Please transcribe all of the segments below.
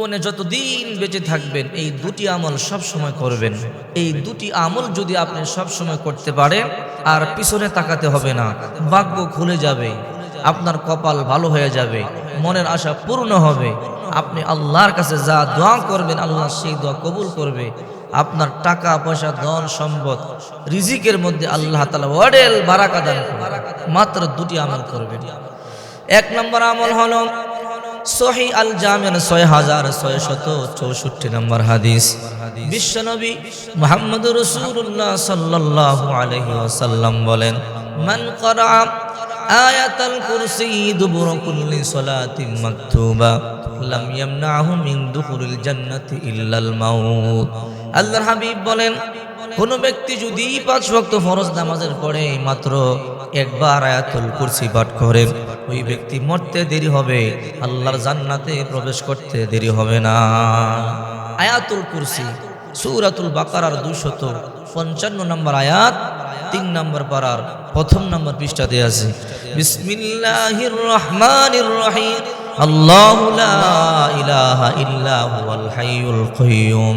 জীবনে যতদিন বেঁচে থাকবেন, এই দুটি আমল সব সময় করবেন। এই দুটি আমল যদি আপনি সব সময় করতে পারেন, আর পিছনে তাকাতে হবে না ভাগ্য খুলে যাবে, আপনার কপাল ভালো হয়ে যাবে, মনের আশা পূর্ণ হবে। আপনি আল্লাহর কাছে যা দোয়া করবেন, আল্লাহ সেই দোয়া কবুল করবে। আপনার টাকা, পয়সা, ধন, সম্পদ, রিজিকের মধ্যে আল্লাহ তালা ওয়াডেল বারাকা মাত্র দুটি আমল করবেন। এক নম্বর আমল হলো সহি আল জামিয়ান ছয় হাজার ছয় শত চৌষট্টি নম্বর হাদিস। বিশ্বনবী মোহাম্মদ রসুল্লাহ সাল্লাহ আলহি ওসাল্লাম বলেন, মান করা আয়াতাল কুল্লি সলাতিন মাকতুবা, লাম ইয়ামনাহু মিন ইল্লাল মাউত। আল্লাহর হাবিব বলেন কোন ব্যক্তি যদি পাঁচ ভক্ত ফরজ নামাজের পরে মাত্র একবার আয়াতুল কুরসি পাঠ করে, ওই ব্যক্তি মরতে দেরি হবে, আল্লাহর জান্নাতে প্রবেশ করতে দেরি হবে না। আয়াতুল কুরসি, সূরাতুল বাকারার দুশত পঞ্চান্ন নম্বর আয়াত, তিন নম্বর পারার প্রথম নম্বর পৃষ্ঠাতে আছে। বিসমিল্লাহির রহমানির রহিম। আল্লাহু লা ইলাহা ইল্লা হুয়াল হাইয়ুল কাইয়ুম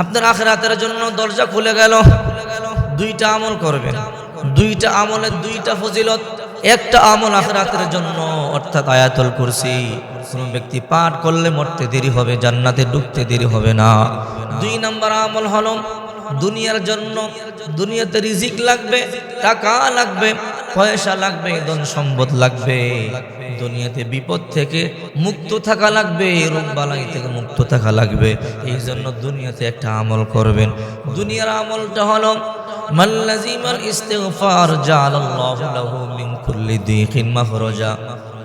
আপনার আখেরাতের জন্য দরজা খুলে গেল। দুইটা আমল করবেন। দুইটা আমলের দুইটা ফজিলত, একটা আমল আখেরাতের জন্য, অর্থাৎ আয়াতল কুরসি। কোনো ব্যক্তি পাঠ করলে মরতে দেরি হবে, জান্নাতে ঢুকতে দেরি হবে না। দুই নম্বর আমল হলো, দুনিয়ার জন্য দুনিয়াতে রিজিক লাগবে, টাকা লাগবে পয়সা লাগবে, ধন সম্পদ লাগবে, দুনিয়াতে বিপদ থেকে মুক্ত থাকা লাগবে, রোগ বালাই থেকে মুক্ত থাকা লাগবে। এই জন্য দুনিয়াতে একটা আমল করবেন। দুনিয়ার আমলটা হলো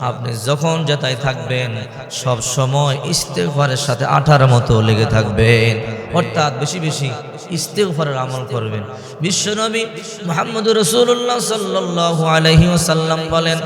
আপনি যখন যেতায় থাকবেন, সব সময় ইস্তেগফারের সাথে আঠার মতো লেগে থাকবেন। অর্থাৎ বেশি বেশি ইস্তেগফারের আমল করবেন। বিশ্বনবী মুহাম্মদ রাসূলুল্লাহ সাল্লাল্লাহু আলাইহি ওয়াসাল্লাম বলেন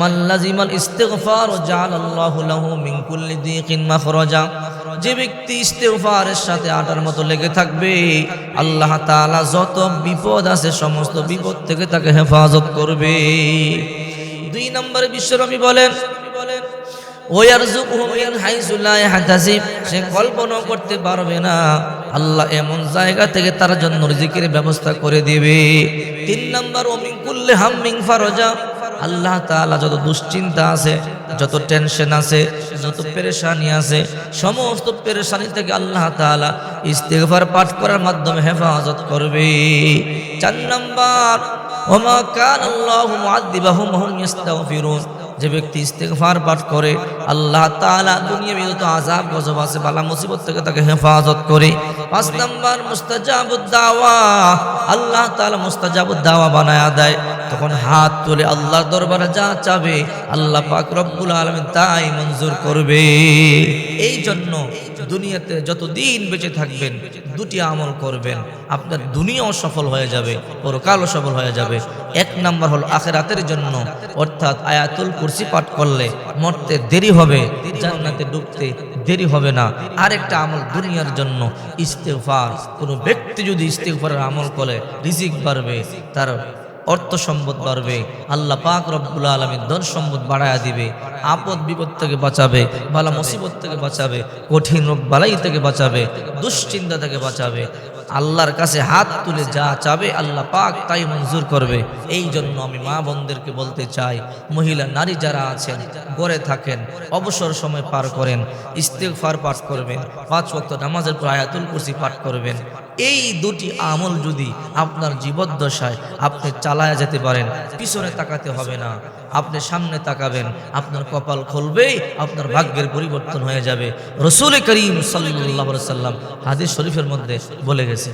মাল্লাজিমাল ইস্তেগফার জালাল্লাহু লাহু কুল্লি দিকিন মাখরাজা। যে ব্যক্তি ইস্তেফারের সাথে আটার মতো লেগে থাকবে, আল্লাহ তাআলা যত বিপদ আছে, সমস্ত বিপদ থেকে তাকে হেফাজত করবে। দুই নম্বরে বিশ্বনবী বলেন সে কল্পনা করতে পারবে না। আল্লাহ এমন জায়গা থেকে তার জন্য রিজিকের ব্যবস্থা করে দিবে। তিন নম্বর ওমিন কুল্লি হাম্মিং ফারজা। আল্লাহ তাআলা যত দুশ্চিন্তা আছে, যত টেনশন আছে, যত পেরেশানি আছে, সমস্ত পেরেশানি থেকে আল্লাহ তাআলা ইস্তেগফার পাঠ করার মাধ্যমে হেফাজত করবে। চার নম্বর ওমা কান আল্লাহু মুআদ্দিবাহুম, হুম ইস্তাগফিরুন যে ব্যক্তি ইস্তেকফার পাঠ করে, আল্লাহ তালা দুনিয়া বিগত আজাব গজব আছে, বালা মুসিবত থেকে তাকে হেফাজত করে। পাঁচ নম্বর, মুস্তাজাবুদ্দাওয়া। আল্লাহ তালা মুস্তাজাবুদ্দাওয়া বানায়া দেয়। তখন হাত তুলে আল্লাহর দরবারে যা চাবে, আল্লাহ পাক রব্বুল আলম তাই মঞ্জুর করবে। এই জন্য দুনিয়াতে যতদিন বেঁচে থাকবেন, দুটি আমল করবেন। আপনার দুনিয়াও সফল হয়ে যাবে, পরকালও সফল হয়ে যাবে। এক নাম্বার হলো আখেরাতের জন্য, অর্থাৎ আয়াতুল কুরসি পাঠ করলে মরতে দেরি হবে, জান্নাতে ঢুকতে দেরি হবে না। আরেকটা আমল দুনিয়ার জন্য, ইস্তেগফার। কোনো ব্যক্তি যদি ইস্তেগফারের আমল করে, রিজিক বাড়বে, তার অর্থ সম্পদ বাড়বে। আল্লাহ পাক রব্বুল আলমী ধন সম্পদ বাড়ায়া দিবে। আপদ, বিপদ থেকে বাঁচাবে ভালো মুসিবত থেকে বাঁচাবে, কঠিন রোগ, বালাই থেকে বাঁচাবে, দুশ্চিন্তা থেকে বাঁচাবে। আল্লাহর কাছে হাত তুলে যা চাবে আল্লাহ পাক তাই মঞ্জুর করবে। এই জন্য আমি মা বোনদেরকে বলতে চাই, মহিলা, নারী যারা আছেন, গড়ে থাকেন, অবসর সময় পার করেন, ইস্তেগফার পাঠ করবেন, পাঁচ ওয়াক্ত নামাজের পর আয়াতুল কুরসি পাঠ করবেন। এই দুটি আমল যদি আপনার জীবদ্দশায় আপনি চালায়া যেতে পারেন, পিছনে তাকাতে হবে না। আপনি সামনে তাকাবেন, আপনার কপাল খুলবেই আপনার ভাগ্যের পরিবর্তন হয়ে যাবে। রসুল করিম সাল্লাহ সাল্লাম হাদিস শরীফের মধ্যে বলে গেছে।